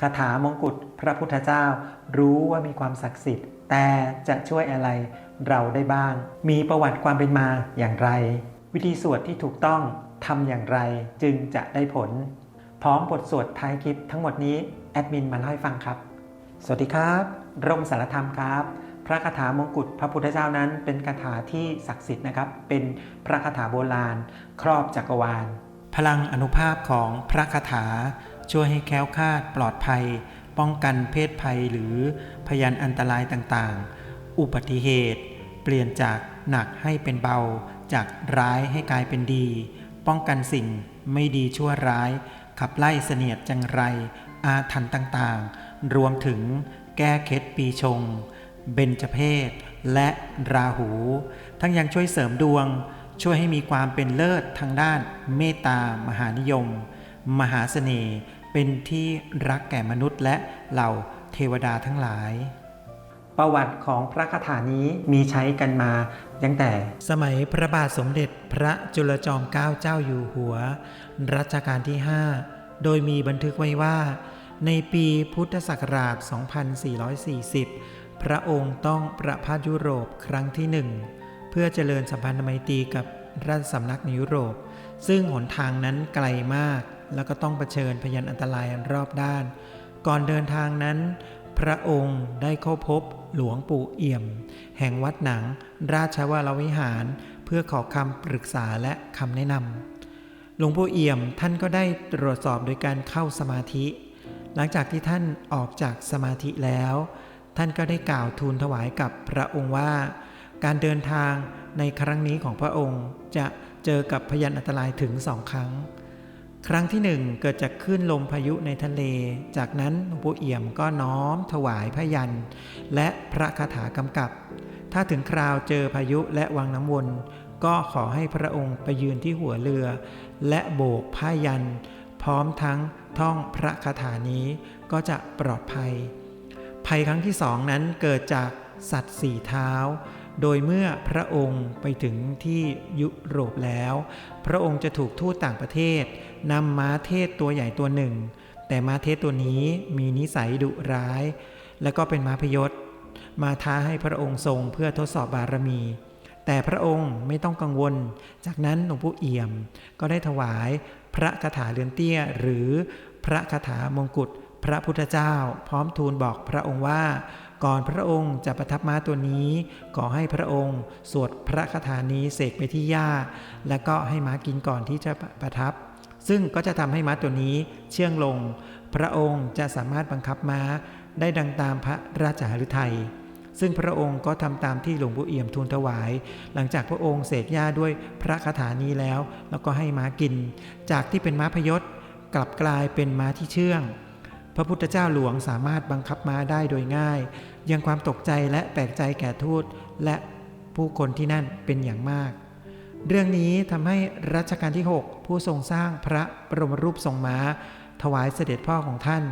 คาถามงกุฎพระพุทธเจ้า รู้ว่ามีความศักดิ์สิทธิ์ แต่จะช่วยอะไรเราได้บ้าง มีประวัติความเป็นมาอย่างไร วิธีสวดที่ถูกต้องทำอย่างไรจึงจะได้ผล พร้อมบทสวดท้ายคลิปทั้งหมดนี้แอดมินมาเล่าให้ฟังครับ สวัสดีครับ ร่มสารธรรมครับ พระคาถามงกุฎพระพุทธเจ้านั้น เป็นคาถาที่ศักดิ์สิทธิ์นะครับ เป็นพระคาถาโบราณ ครอบจักรวาล พลังอนุภาพของพระคาถา ช่วยให้แค้วคาดปลอดภัย ป้องกันเพศภัยหรือพยานอันตรายต่างๆ อุบัติเหตุ เปลี่ยนจากหนักให้เป็นเบา จากร้ายให้กลายเป็นดี ป้องกันสิ่งไม่ดีชั่วร้าย ขับไล่เสนียดจังไร อาถรรพ์ต่างๆ รวมถึงแก้เคล็ดปีชง เบญจเพศและราหู ทั้งยังช่วยเสริมดวง ช่วยให้มีความเป็นเลิศทางด้านเมตตามหานิยม มหาเสน่ห์ เป็นที่รักแก่มนุษย์และเหล่าเทวดาทั้งหลาย ประวัติของพระคาถานี้มีใช้กันมาตั้งแต่ สมัยพระบาทสมเด็จพระจุลจอมเกล้าเจ้าอยู่หัว รัชกาลที่ 5 โดยมีบันทึกไว้ว่า ในปีพุทธศักราช 2440 พระองค์ต้องประพาสยุโรปครั้งที่หนึ่งเพื่อเจริญสัมพันธไมตรีกับราชสำนักในยุโรป ซึ่งหนทางนั้นไกลมาก แล้วก็ต้องเผชิญพยันอันตรายอันรอบด้าน ก่อนเดินทางนั้น พระองค์ได้เข้าพบหลวงปู่เอี่ยม แห่งวัดหนัง ราชวรวิหาร เพื่อขอคำปรึกษาและคำแนะนำหลวงปู่เอี่ยมท่านก็ได้ตรวจสอบโดยการเข้าสมาธิ หลังจากที่ท่านออกจากสมาธิแล้ว ท่านก็ได้กล่าวทูลถวายกับพระองค์ว่า การเดินทางในครั้งนี้ของพระองค์จะเจอกับพยันอันตรายถึงสองครั้ง ครั้งที่หนึ่งเกิดจากคลื่นลมพายุในทะเล จากนั้นหลวงปู่เอี่ยมก็น้อมถวายพยัน และพระคาถากำกับ ถ้าถึงคราวเจอพายุและวังน้ำวน ก็ขอให้พระองค์ไปยืนที่หัวเรือ และโบกผ้ายัน พร้อมทั้งท่องพระคาถานี้ก็จะปลอดภัย ภัยครั้งที่สองนั้นเกิดจากสัตว์สี่เท้า โดยเมื่อพระองค์ไปถึงที่ยุโรปแล้ว พระองค์จะถูกทูตต่างประเทศ นำม้าเทศตัวใหญ่ตัวหนึ่ง แต่ม้าเทศตัวนี้มีนิสัยดุร้าย และก็เป็นม้าพยศ มาท้าให้พระองค์ทรงเพื่อทดสอบบารมี แต่พระองค์ไม่ต้องกังวล จากนั้นหลวงปู่เอี่ยม ก็ได้ถวายพระคาถาเรือนเตี้ย หรือพระคาถามงกุฎพระพุทธเจ้า พร้อมทูลบอกพระองค์ว่าก่อนพระองค์จะประทับม้าตัวนี้ ขอให้พระองค์สวดพระคาถานี้เสกไปที่หญ้า และก็ให้ม้ากินก่อนที่จะประทับ ซึ่งก็จะทำให้ม้าตัวนี้เชื่องลง พระองค์จะสามารถบังคับม้าได้ดังตามพระราชหฤทัยซึ่งพระองค์ก็ทำตามที่หลวงปู่เอี่ยมทูลถวาย หลังจากพระองค์เสกหญ้าด้วยพระคาถานี้แล้ว แล้วก็ให้ม้ากิน จากที่เป็นม้าพยศกลับกลายเป็นม้าที่เชื่อง พระพุทธเจ้าหลวงสามารถบังคับม้าได้โดยง่าย ยังความตกใจและแปลกใจแก่ทูตและผู้คนที่นั่นเป็นอย่างมาก เรื่องนี้ทำให้รัชกาลที่ 6 ผู้ทรงสร้างพระบรมรูปทรงม้า ถวายเสด็จพ่อของท่าน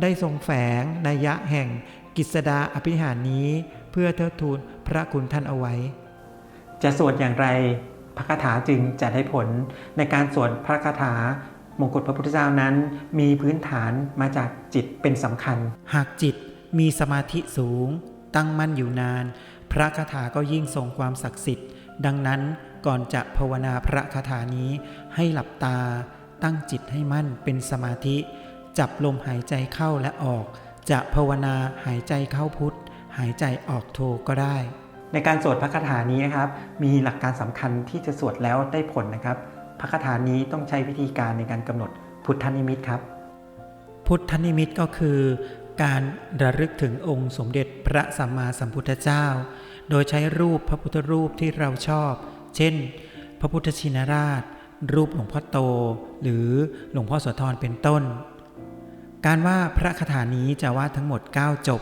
ได้ทรงแฝงนัยะแห่งกิษดาอภิหารนี้ เพื่อเทิดทูนพระคุณท่านเอาไว้ จะสวดอย่างไรพระคาถาจึงจะได้ผลในการสวดพระคาถามงกุฎพระพุทธเจ้านั้น มีพื้นฐานมาจากจิตเป็นสำคัญ หากจิตมีสมาธิสูง ตั้งมั่นอยู่นาน พระคาถาก็ยิ่งทรงความศักดิ์สิทธิ์ ดังนั้น ก่อนจะภาวนาพระคาถานี้ให้หลับตา ตั้งจิตให้มั่นเป็นสมาธิ จับลมหายใจเข้าและออก จะภาวนาหายใจเข้าพุทธหายใจออกโทก็ได้ ในการสวดพระคาถานี้นะครับ มีหลักการสำคัญที่จะสวดแล้วได้ผลนะครับ พระคาถานี้ต้องใช้วิธีการในการกำหนดพุทธนิมิตครับ พุทธนิมิตก็คือ การระลึกถึงองค์สมเด็จพระสัมมาสัมพุทธเจ้า โดยใช้รูปพระพุทธรูปที่เราชอบ เช่น พระพุทธชินราช รูปหลวงพ่อโต หรือหลวงพ่อโสธรเป็นต้น การว่าพระคาถานี้จะว่าทั้งหมด 9 จบ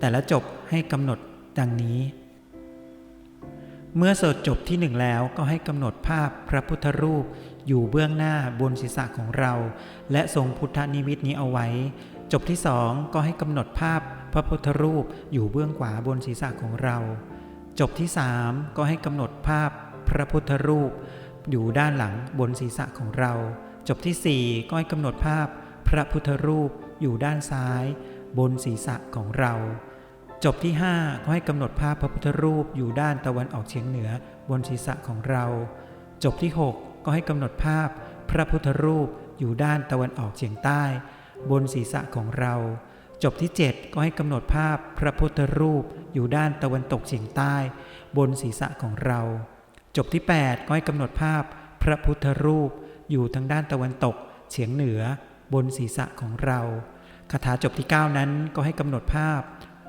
แต่ละจบให้กำหนดดังนี้ เมื่อสวดจบที่หนึ่งแล้วก็ให้กำหนดภาพพระพุทธรูปอยู่เบื้องหน้าบนศีรษะของเรา และทรงพุทธนิมิตนี้เอาไว้ จบที่สองก็ให้กำหนดภาพพระพุทธรูปอยู่เบื้องขวาบนศีรษะของเรา จบที่สามก็ให้กำหนดภาพ พระพุทธรูป อยู่ด้านหลังบนศีรษะของเรา จบที่สี่ก็ให้กำหนดภาพพระพุทธรูปอยู่ด้านซ้าย บนศีรษะของเรา จบที่ 5 ก็ให้กำหนดภาพพระพุทธรูปอยู่ด้านตะวันออกเฉียงเหนือบนศีรษะของเรา จบที่ 6 ก็ให้กำหนดภาพพระพุทธรูปอยู่ด้านตะวันออกเฉียงใต้ บนศีรษะของเรา จบที่ 7 ก็ให้กำหนดภาพพระพุทธรูปอยู่ด้านตะวันตกเฉียงใต้ บนศีรษะของเรา จบที่ 8 ก็ให้กำหนดภาพพระพุทธรูปอยู่ทางด้านตะวันตกเฉียงเหนือบนศีรษะของเราคาถาจบที่ 9 นั้นก็ให้กำหนดภาพ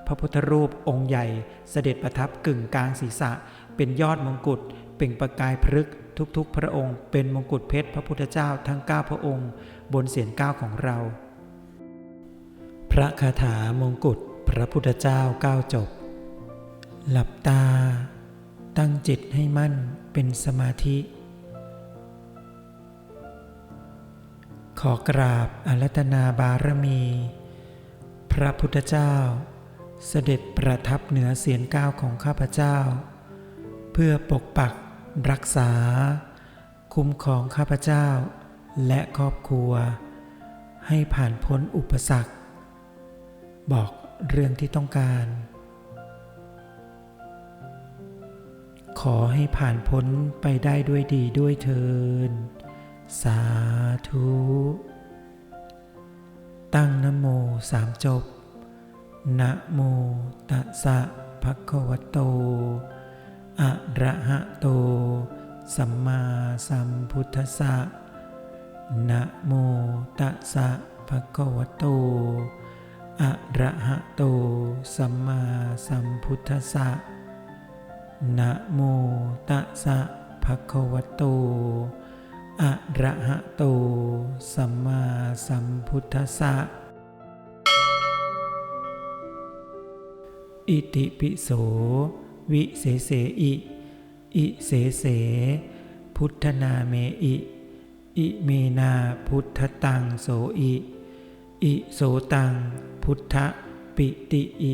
พระพุทธรูปองค์ใหญ่เสด็จประทับกึ่งกลางศีรษะ เป็นยอดมงกุฎเปล่งประกายพฤกทุกๆ พระองค์ เป็นมงกุฎเพชรพระพุทธเจ้าทั้ง 9 พระองค์ บนเสียนเก้าของเรา พระคาถามงกุฎพระพุทธเจ้าเก้าจบ หลับตา ตั้งจิตให้มั่นเป็นสมาธิ ขอกราบอารัตนาบารมี พระพุทธเจ้า เสด็จประทับเหนือเสียนก้าวของข้าพเจ้า เพื่อปกปักรักษา คุ้มครองข้าพเจ้า และครอบครัว ให้ผ่านพ้นอุปสรรค บอกเรื่องที่ต้องการ ขอให้ผ่านพ้นไปได้ด้วยดีด้วยเทิน สาธุ ตั้งนโมสามจบ นะโมตัสสะภะคะวะโต อะระหะโต สัมมาสัมพุทธัสสะ นะโมตัสสะภะคะวะโต อะระหะโต สัมมาสัมพุทธัสสะ นะโมตัสสะภะคะวะโต อะระหะโต สัมมาสัมพุทธัสสะ อิติปิโส วิเศเสอิ อิเสเส พุทธนาเมอิ อิเมนาพุทธตังโสอิ อิโสตังพุทธปิติอิ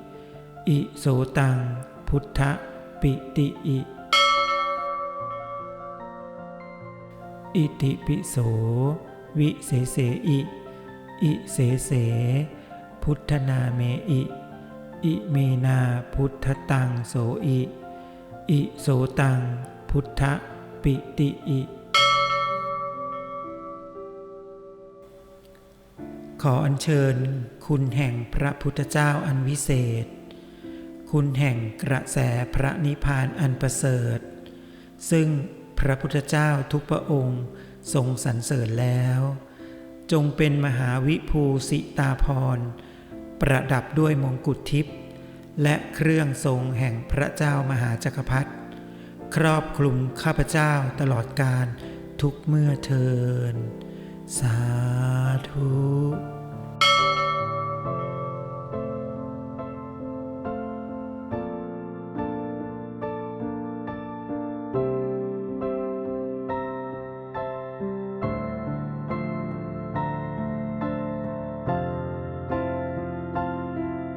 อิโสตัง พุทธปิติอิ อิติปิโส วิเศเสอิ อิเสเส พุทธนาเมอิ อิเมนาพุทธตังโสอิ อิโสตัง พุทธปิติอิ ขออัญเชิญคุณแห่งพระพุทธเจ้าอันวิเศษ คุณแห่งกระแสพระนิพพานอันประเสริฐ ซึ่งพระพุทธเจ้าทุกพระองค์ทรงสรรเสริญแล้ว จงเป็นมหาวิภูสิตาพร ประดับด้วยมงกุฎทิพย์และเครื่องทรงแห่งพระเจ้ามหาจักรพรรดิครอบคลุมข้าพเจ้าตลอดการทุกเมื่อเทิน สาธุ